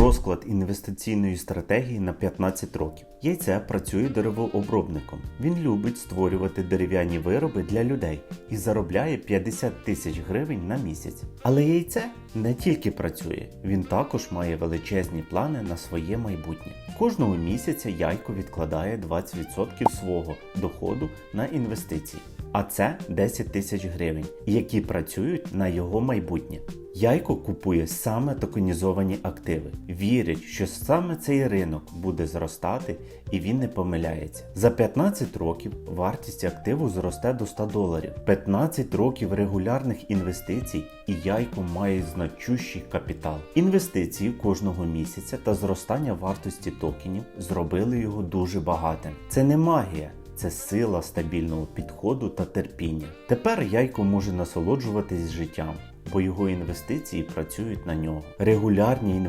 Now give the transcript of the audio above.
Розклад інвестиційної стратегії на 15 років. Яйце працює деревообробником. Він любить створювати дерев'яні вироби для людей і заробляє 50 тисяч гривень на місяць. Але яйце не тільки працює, він також має величезні плани на своє майбутнє. Кожного місяця яйко відкладає 20% свого доходу на інвестиції. А це 10 тисяч гривень, які працюють на його майбутнє. Яйко купує саме токенізовані активи, вірить, що саме цей ринок буде зростати і він не помиляється. За 15 років вартість активу зросте до 100 доларів. 15 років регулярних інвестицій і яйко має значущий капітал. Інвестиції кожного місяця та зростання вартості токенів зробили його дуже багатим. Це не магія. Це сила стабільного підходу та терпіння. Тепер яйко може насолоджуватись життям, бо його інвестиції працюють на нього. Регулярні інвестиції